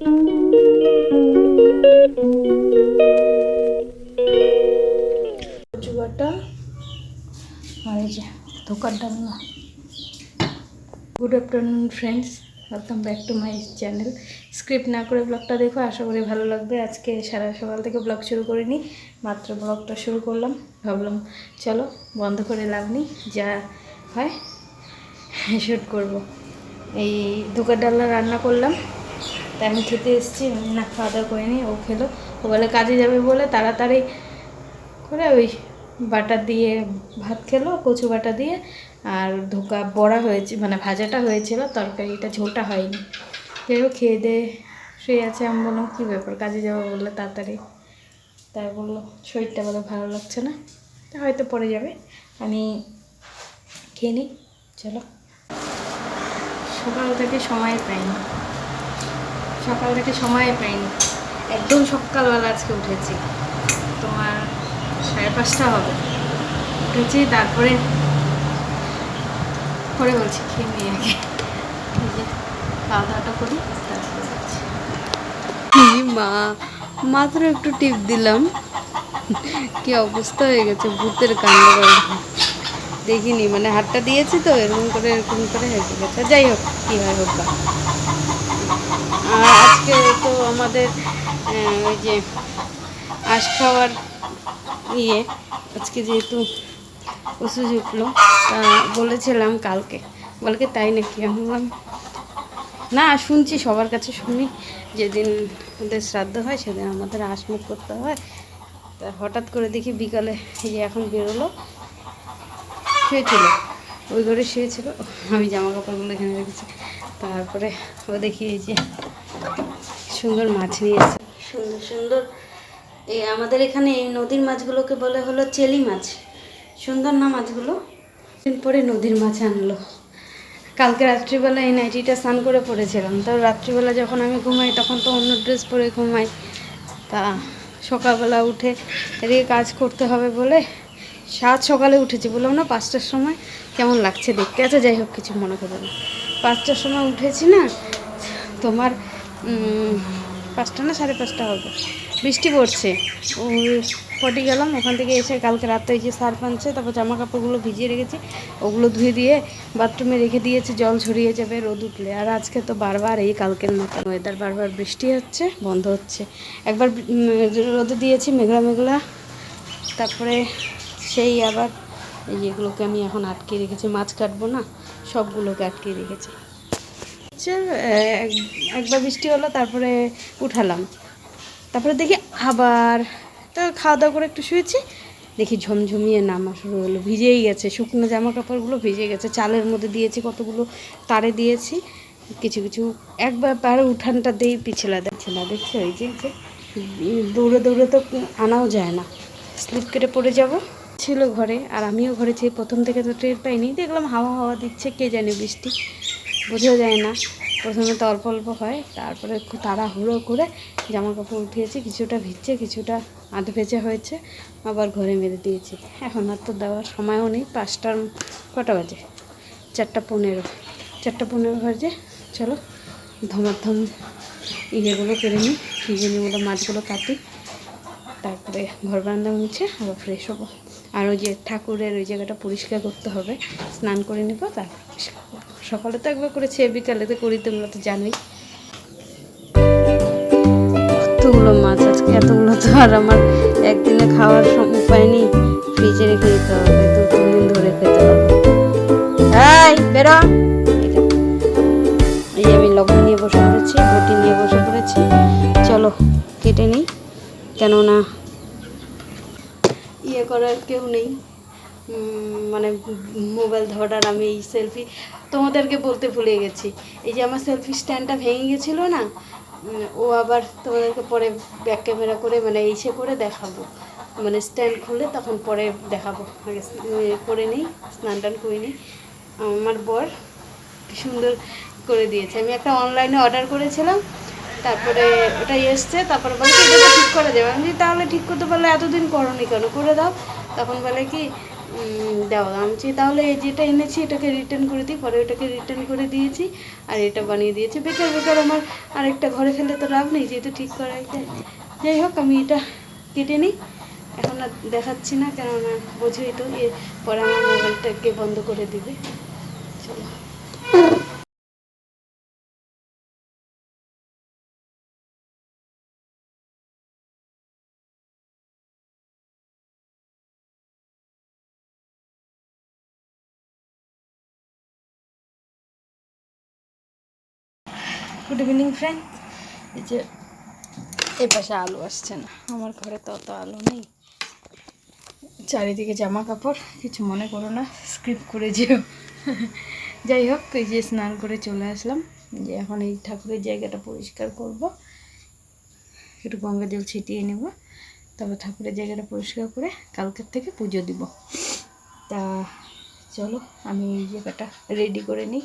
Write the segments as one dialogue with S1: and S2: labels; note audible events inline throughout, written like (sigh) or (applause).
S1: Bata Dalna good afternoon friends welcome back to my channel script না করে ব্লগটা দেখো, আশা করি ভালো লাগবে। আজকে সারা সকাল থেকে ব্লগ শুরু করিনি, মাত্র ব্লগটা শুরু করলাম। ভাবলাম, চলো, বন্ধ করে লাভ নেই, যা হয় শ্যুট করব। এই ধোকার ডালনা রান্না করলাম। তাই আমি খেতে এসেছি না খাওয়া দাওয়া করিনি, ও খেলো। ও বলে, কাজে যাবে বলে তাড়াতাড়ি করে ওই বাটা দিয়ে ভাত খেলো, কচু বাটা দিয়ে, আর ধোকা বড়া হয়েছে মানে ভাজাটা হয়েছিল, তরকারিটা ঝোলটা হয়নি। কেউ খেয়ে দিয়ে শুয়ে আছে। আমি বললাম, কী ব্যাপার, কাজে যাব বললে তাড়াতাড়ি? তাই বলল, শরীরটা বলে ভালো লাগছে না, তা হয়তো পরে যাবে। আমি খেয়ে নিই, চলো। সকাল থেকে সময় পাইনি। সকাল থেকে সময় পাইনি। একদম সকালবেলা আজকে উঠেছি। তোমার সাড়ে পাঁচটা হবে। উঠেছি, তারপরে পরে বলছি, খেয়ে নিয়ে আগে। খাওয়া দাওয়াটা করি, তারপরে
S2: মা মাত্র একটু টিপ দিলাম। কি অবস্থা হয়ে গেছে, ভূতের কাণ্ড দেখিনি মানে হাতটা দিয়েছি তো, এরকম করে এরকম করে হেঁটে গেছে। যাই হোক, কী হয় হোক আজকে তো আমাদের ওই যে আশ খাওয়ার ইয়ে আজকে যেহেতু ওষুধ উঠল, তা বলেছিলাম কালকে। বলকে তাই নাকি আমি বললাম না, শুনছি সবার কাছে শুনি, যেদিন ওদের শ্রাদ্ধ হয় সেদিন আমাদের আসমুখ করতে হয়। তা হঠাৎ করে দেখি বিকালে এই যে এখন বেরোলো শুয়েছিল ওই ঘরে শুয়েছিল আমি জামা কাপড়গুলো এখানে রেখেছি। তারপরে ও দেখি এই যে সুন্দর মাছ নিয়ে এসে। সুন্দর সুন্দর। এই আমাদের এখানে এই নদীর মাছগুলোকে বলে হলো চেলি মাছ। সুন্দর না মাছগুলো? দিন পরে নদীর মাছ আনলো। কালকে রাত্রিবেলা এই নাইটিটা স্নান করে পড়েছিলাম। তো রাত্রিবেলা যখন আমি ঘুমাই, তখন তো অন্য ড্রেস পরে ঘুমাই। তা সকালবেলা উঠে এদিকে কাজ করতে হবে বলে সাত সকালে উঠেছি। বললাম, না, পাঁচটার সময়? কেমন লাগছে দেখতে? আছে যাই হোক, কিছু মনে করবে না। পাঁচটার সময় উঠেছি না, তোমার পাঁচটা না সাড়ে পাঁচটা হবে। বৃষ্টি পড়ছে। পটি গেলাম, ওখান থেকে এসে কালকে রাতে যে সার পানছে, তারপর জামা কাপড়গুলো ভিজিয়ে রেখেছি, ওগুলো ধুয়ে দিয়ে বাথরুমে রেখে দিয়েছি, জল ছড়িয়ে যাবে, রোদ উঠলে। আর আজকে তো বারবার এই কালকের মতো ওয়েদার বারবার বৃষ্টি হচ্ছে, বন্ধ হচ্ছে। একবার রোদে দিয়েছি, মেঘলা মেঘলা। তারপরে সেই আবার এই যেগুলোকে আমি এখন আটকে রেখেছি, মাছ কাটবো না, সবগুলোকে আটকে রেখেছি। হচ্ছে এক- একবার বৃষ্টি হলো, তারপরে উঠালাম। তারপরে দেখি আবার, তো খাওয়া দাওয়া করে একটু শুয়েছি, দেখি ঝমঝমিয়ে নামা শুরু হলো ভিজেই গেছে, শুকনো জামা কাপড়গুলো ভিজে গেছে, চালের মধ্যে দিয়েছি, কতগুলো তারে দিয়েছি, কিছু কিছু, একবার পারে উঠানটা দিয়ে পিছলা দেখছিলা দেখছে ওই যে দৌড়ে দৌড়ে তো আনাও যায় না, স্লিপ কেটে পড়ে যাব, ছিল ঘরে, আর আমিও ঘরে ছিলাম প্রথম থেকে তো টের পাইনি, দেখলাম হাওয়া হাওয়া দিচ্ছে, কে জানে বৃষ্টি বোঝা যায় না। প্রথমে তো অল্প অল্প হয়, তারপরে তাড়াহুড়ো করে জামা কাপড় উঠিয়েছি, কিছুটা ভিজছে, কিছুটা আধ ভেজা হয়েছে, আবার ঘরে মেরে দিয়েছি। এখন আর তো দেওয়ার সময়ও নেই, পাঁচটার কটা বাজে? চারটা পনেরো। চারটা পনেরো বাজে, চলো ধমাধম ইয়েগুলো কেড়ে নিই বলে মাছগুলো কাটি, তারপরে ঘর বারান্দা মুছে আবার ফ্রেশ হব। আর ওই যে ঠাকুরের ওই জায়গাটা পরিষ্কার করতে হবে, স্নান করে নেব, তারপর পরিষ্কার সকালে তো একবার করেছি বিকালে তো করি, তোমরা তো জানোই। কতগুলো মাছ আজকে, এতগুলো তো আর আমার একদিনে খাওয়ার উপায় নেই। ফ্রিজে রেখে দিতে হবে, দু তিন ধরে খেতে হবে। বেরো। এই আমি লবণ নিয়ে বসে পড়েছি বটি নিয়ে বসে পড়েছি। চলো, কেটে নিই। কেননা ইয়ে করার কেউ নেই। মানে মোবাইল ধরার আমি এই সেলফি তোমাদেরকে বলতে ভুলে গেছি। এই যে আমার সেলফি স্ট্যান্ডটা ভেঙে গেছিল না ও আবার তোমাদেরকে পরে ব্যাক ক্যামেরা করে মানে ইসে করে দেখাবো। মানে স্ট্যান্ড খুলে তখন পরে দেখাবো। আগে করে নিই, স্নান টান করে নিই। আমার বর সুন্দর করে দিয়েছে। আমি একটা অনলাইনে অর্ডার করেছিলাম, তারপরে ওটাই এসছে, তারপরে বলে কি এটা তো ঠিক করে দেবে আমি তাহলে ঠিক করতে পারলে এতদিন করনি কেন? করে দাও। তখন বলে কি উম, দাও আমি তাহলে এই যেটা এনেছি এটাকে রিটার্ন করে দিই পরে ওটাকে রিটার্ন করে দিয়েছি আর এটা বানিয়ে দিয়েছি। বেকার বেকার আমার আরেকটা ঘরে ফেলে তো লাভ নেই যেহেতু ঠিক করা যাই হোক আমি এটা কেটে নিই। এখন আর দেখাচ্ছি না কেননা বোঝোই তো পরে আমার মোবাইলটাকে বন্ধ করে দিবে। চলো।
S1: গুড ইভিনিং ফ্রেন্ড এই যে, এই পাশে আলো আসছে না। আমার ঘরে তো অত আলো নেই। চারিদিকে জামা কাপড় কিছু মনে করো না স্ক্রিপ্ট করে যেও। যাই হোক, এই যে স্নান করে চলে আসলাম। যে এখন এই ঠাকুরের জায়গাটা পরিষ্কার করব। একটু গঙ্গা জল ছিটিয়ে নেব। তারপর ঠাকুরের জায়গাটা পরিষ্কার করে কালকের থেকে পুজো দিব। তা চলো, আমি এই জায়গাটা রেডি করে নিই।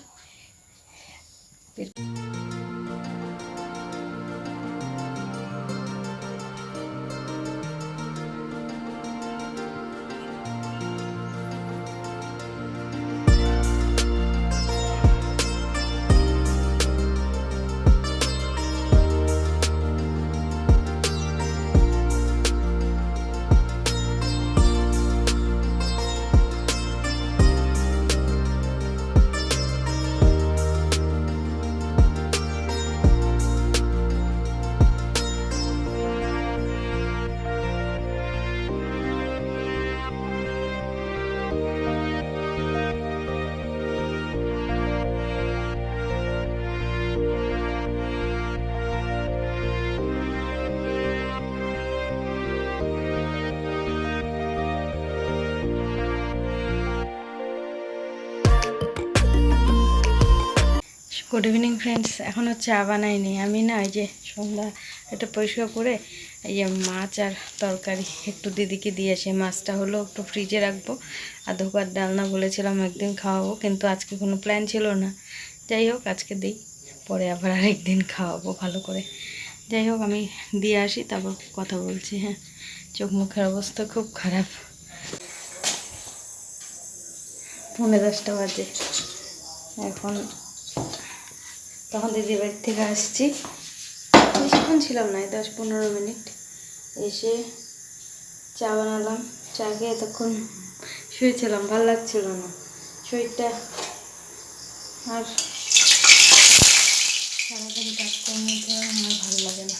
S1: গুড ইভিনিং ফ্রেন্ডস এখনও চা বানাইনি। আমি না এই যে সন্ধ্যা এটা পরিষ্কার করে এই যে মাছ আর তরকারি একটু দিদিকে দিয়ে আসি। মাছটা হলো একটু ফ্রিজে রাখব। আর ধোকার ডালনা বলেছিলাম একদিন খাওয়াবো, কিন্তু আজকে কোনো প্ল্যান ছিল না। যাই হোক, আজকে দিই, পরে আবার আরেকদিন খাওয়াবো ভালো করে। যাই হোক, আমি দিয়ে আসি, তারপর কথা বলছি হ্যাঁ। চোখ মুখের অবস্থা খুব খারাপ। পৌনে দশটা বাজে। এখন তখন দিদির বাড়ির থেকে আসছি। বেশিক্ষণ ছিলাম না দশ পনেরো মিনিট। এসে চা বানালাম। চা খেয়ে এতক্ষণ শুয়েছিলাম, ভালো লাগছিল না। শরীরটা আর সারাদিন কাজকর্মের পর আমার ভালো লাগে না।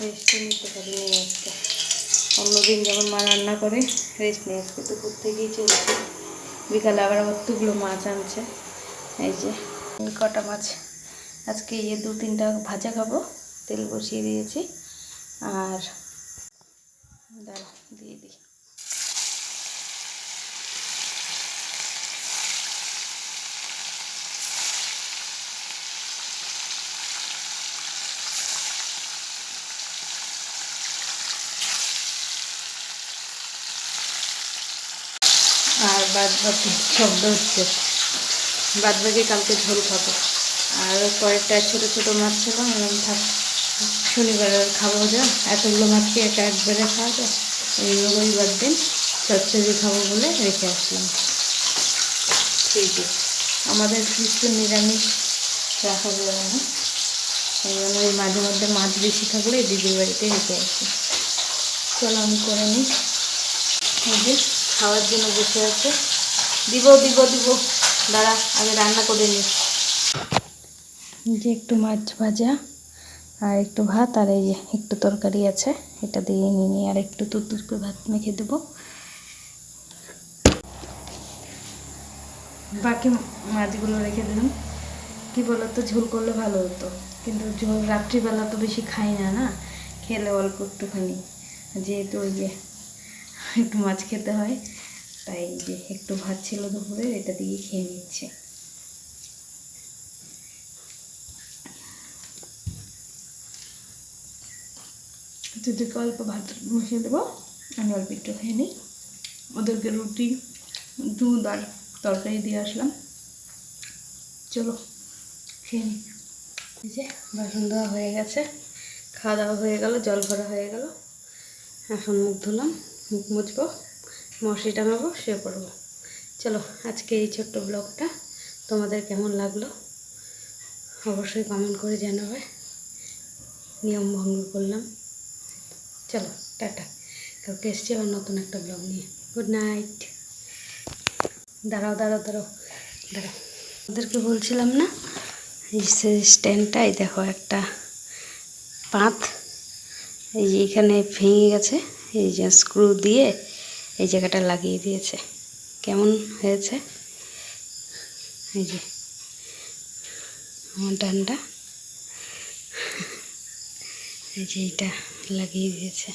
S1: রেস্টও নিতে পারিনি আজকে। অন্যদিন যেমন মা রান্না করে রেস্ট নিয়ে আজকে দুপুর থেকেই চলছে। বিকালে আবার কতগুলো মাছ আনছে। এই যে কটা মাছ আজকে ইয়ে দু তিনটা ভাজা খাব, তেল বসিয়ে দিয়েছি। আর দিয়ে দিই। আর বাদ বাকি শব্দ হচ্ছে। বাদ বাকি কালকে ঝোল খাব। আর কয়েকটা ছোটো ছোটো মাছ ছিল আমি থাক শনিবার খাব যা এতগুলো মাছ কি একা একবারে খাওয়া যায়? এই রবিবার দিন চচ্চড়ি খাব বলে রেখে আসলাম। ফ্রিজে আমাদের তো নিরামিষ রাখা যাবে না এই জন্য ওই মাঝে মধ্যে মাছ বেশি থাকলে দিদির বাড়িতে রেখে আসি। চলো আমি করে নিই। এই যে খাওয়ার জন্য বসে আছে। দিব দিব দিব। দাঁড়া আগে রান্না করে নিই। যে একটু মাছ ভাজা আর একটু ভাত আর এই একটু তরকারি আছে, এটা দিয়ে নিয়ে আর একটু তুরতুর করে ভাত মেখে দেবো। বাকি মাছগুলো রেখে দিলাম। কি বলতো, ঝোল করলে ভালো হতো। কিন্তু ঝোল রাত্রিবেলা তো বেশি খাই না না? খেলে অল্প একটুখানি। যেহেতু ওই যে একটু মাছ খেতে হয়, তাই যে একটু ভাত ছিল দুপুরে, এটা দিয়ে খেয়ে নিচ্ছে। দুদিকে অল্প ভাত বসিয়ে দেবো, আমি অল্প একটু খেয়ে নিই। ওদেরকে রুটি, দুধ আর তরকারি দিয়ে আসলাম। চলো, খেয়ে নিই। যে বাসন দেওয়া হয়ে গেছে, খাওয়া দাওয়া হয়ে গেল, জল ভরা হয়ে গেল। এখন মুখ ধুলাম, মুখ মুছবো
S2: মশি টাঙাবো, শুয়ে পড়ব। চলো, আজকে এই ছোট্ট ব্লগটা তোমাদের কেমন লাগল? অবশ্যই কমেন্ট করে জানাবে। নিয়ম ভঙ্গ করলাম। চলো, টাটা। কালকে এসছি আবার নতুন একটা ব্লগ নিয়ে। গুড নাইট দাঁড়াও দাঁড়াও দাঁড়াও দাঁড়াও। ওদেরকে বলছিলাম না, এই স্ট্যান্ডটাই দেখো একটা পাত এই যে এখানে ভেঙে গেছে, এই যে স্ক্রু দিয়ে এই জায়গাটা লাগিয়ে দিয়েছে। কেমন হয়েছে? এই যে, আমার ডান্ডা এই যে এইটা লাগিয়ে দিয়েছে।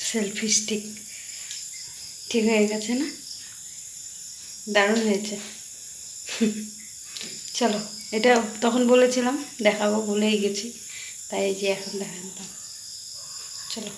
S2: Selfie stick. ঠিক হয়ে গেছে না? দারুণ হয়েছে। (laughs) চলো, এটা তখন বলেছিলাম, দেখাবো, ভুলেই গেছি। তাই যে এখন দেখালাম। চলো।